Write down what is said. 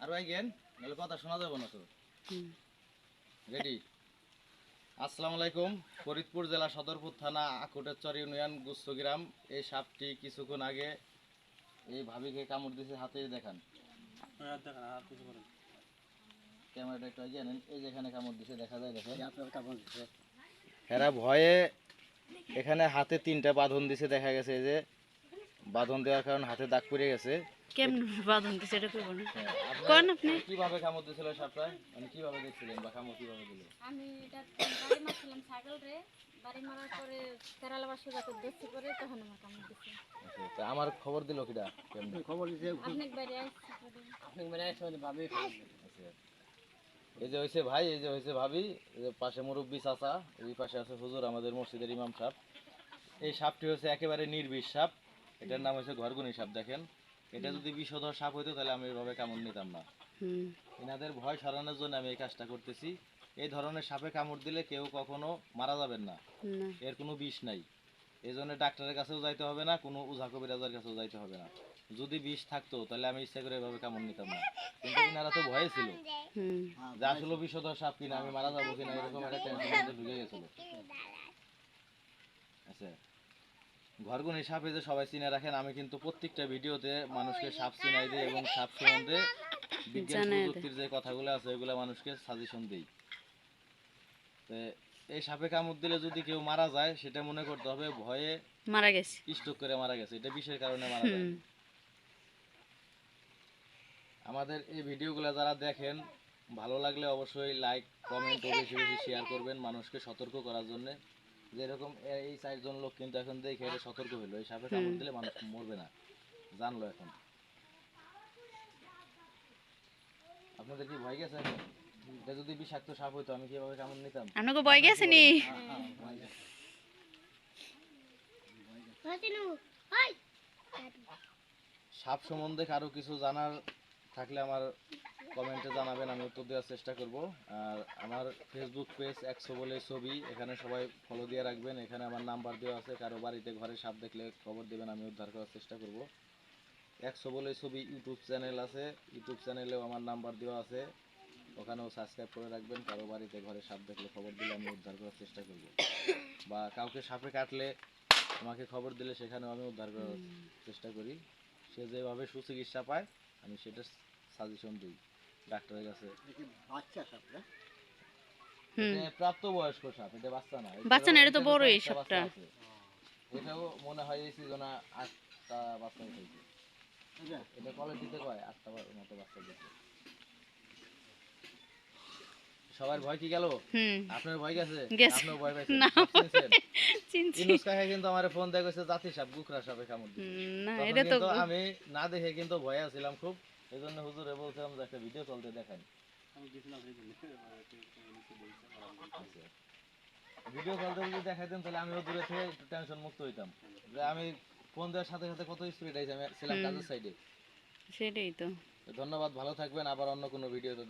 আর ভাই গেন নাহলে কথা শোনা যাবে না তো। রেডি আসসালামু আলাইকুম। ফরিদপুর জেলা সদরপুর থানা আকুটেরচর ইউনিয়ন গুচ্ছগ্রাম। এই সাপটি কিছুক্ষণ আগে এই ভাবিকে কামড় দিছে হাতে দেখান। ক্যামেরাটা একটু আগে আনেন। এই যেখানে কামড় দিছে দেখা যায় দেখেন। এরা ভয়ে এখানে হাতে তিনটা বাঁধন দিছে দেখা গেছে যে বাঁধন দেওয়ার কারণে হাতে দাগ পড়ে গেছে। কেমন বাঁধন দিছে এটা করব না। হ্যাঁ, কোন আপনি? কীভাবে কামড় দিছিল সাপটা? মানে কীভাবে দেখছিলেন বা কামড় কীভাবে দিল? আমি এটা বাড়ি মারছিলাম ছাগল রে। বাড়ি মারার পরে কেরালা বাসু যাতে করে তখন আমার কামড় দিছে। আচ্ছা, তা আমার খবর দিল কিটা কেমনে? অনেক বাইরে আসছি পরে। আচ্ছা। এই যে হয়েছে ভাই এই যে হয়েছে ভাবি এই যে পাশে মুরব্বী চাচা এই পাশে আছে হুজুর আমাদের মসজিদের ইমাম সাপ এই সাপটি হচ্ছে একেবারে নির্বিষ সাপ। এটার নাম হচ্ছে ঘরগুনি সাপ দেখেন। এটা যদি বিষধর সাপ হইতো তাহলে আমি এভাবে কামড় নিতাম না। এনাদের ভয় সরানোর জন্য আমি এই কাজটা করতেছি। এই ধরনের সাপে কামড় দিলে কেউ কখনো মারা যাবেন না। এর কোনো বিষ নাই। এই জন্য ডাক্তারের কাছেও যাইতে হবে না কোনো উঝা কবিরাজের কাছেও যাইতে হবে না। যদি বিষ থাকতো তাহলে আমি ইচ্ছা করে এভাবে কামড় নিতাম না। কিন্তু এনারা তো ভয়ে ছিল। যে আসলে বিষধর সাপ কিনা আমি মারা যাব কিনা এরকম একটা টেনশন ঢুকে গেছিল। আচ্ছা। ঘরগুনি সাপে যে সবাই চিনে রাখেন আমি কিন্তু প্রত্যেকটা ভিডিওতে মানুষকে সাপ চিনাই দিই এবং সাপ সম্বন্ধে বিজ্ঞান প্রযুক্তির যে কথাগুলো আছে ওইগুলো মানুষকে সাজেশন দিই। তো এই সাপে কামড় দিলে যদি কেউ মারা যায় সেটা মনে করতে হবে ভয়ে মারা গেছে। স্ট্রোক করে মারা গেছে। এটা বিষের কারণে মারা যায়। আমাদের এই ভিডিওগুলো যারা দেখেন ভালো লাগলে অবশ্যই লাইক কমেন্ট ও বেশি বেশি শেয়ার করবেন মানুষকে সতর্ক করার জন্য। যেরকম এই চারজন লোক কিন্তু এখন দেখে এটা সতর্ক হলো এই সাপে কামড় দিলে মানুষ মরবে না জানলো এখন আপনাদের কি ভয় গেছে এটা যদি বিষাক্ত সাপ হইতো আমি কীভাবে কামড় নিতাম আপনাকে বয় গেছে নি সাপ সম্বন্ধে কারও কিছু জানার থাকলে আমার কমেন্টে জানাবেন আমি উত্তর দেওয়ার চেষ্টা করব। আর আমার ফেসবুক পেজ একশো বলে ছবি এখানে সবাই ফলো দিয়ে রাখবেন। এখানে আমার নাম্বার দেওয়া আছে কারও বাড়িতে ঘরে সাপ দেখলে খবর দেবেন আমি উদ্ধার করার চেষ্টা করব। একশো বলে ছবি ইউটিউব চ্যানেল আছে ইউটিউব চ্যানেলেও আমার নাম্বার দেওয়া আছে। ওখানেও সাবস্ক্রাইব করে রাখবেন কারও বাড়িতে ঘরে সাপ দেখলে খবর দিলে আমি উদ্ধার করার চেষ্টা করব। বা কাউকে সাপে কাটলে আমাকে খবর দিলে সেখানেও আমি উদ্ধার করার চেষ্টা করি। সে যেভাবে সুচিকিৎসা পায় আমি সেটা সাজেশন দিই। ডাক্তারের কাছে এটা প্রাপ্ত বয়স্ক সাপ এটা বাচ্চা না বাচ্চা না, এটা তো বড়ই একটা সাপটা। এটাও মনে হয় এই সিজনে আটটা বাচ্চা এটা কলেজ দিতে কয়? আটটা মতো বাচ্চা দিতে সবার ভয় কি গেল? আপনার ভয় গেছে। আপনিও ভয় পাইছেন। না। চিনছি। ইনুস কাকা কিন্তু আমার ফোন দিয়ে কইছে জাতি সাপ গুকরা সাপে কামড় না এটা তো আমি না দেখে কিন্তু ভয় আছিলাম খুব। এই জন্য হুজুরে বলছিলাম যে একটা ভিডিও চলতে দেখেন ভিডিও চলতে যদি দেখাইতেন তাহলে আমিও দূরে থেকে একটু টেনশন মুক্ত হইতাম। যে আমি ফোন দেওয়ার সাথে সাথে কত স্পিড আইছে আমি ছিলাম কাজের সাইডে সেটাই তো। ধন্যবাদ ভালো থাকবেন আবার অন্য কোনো ভিডিওতে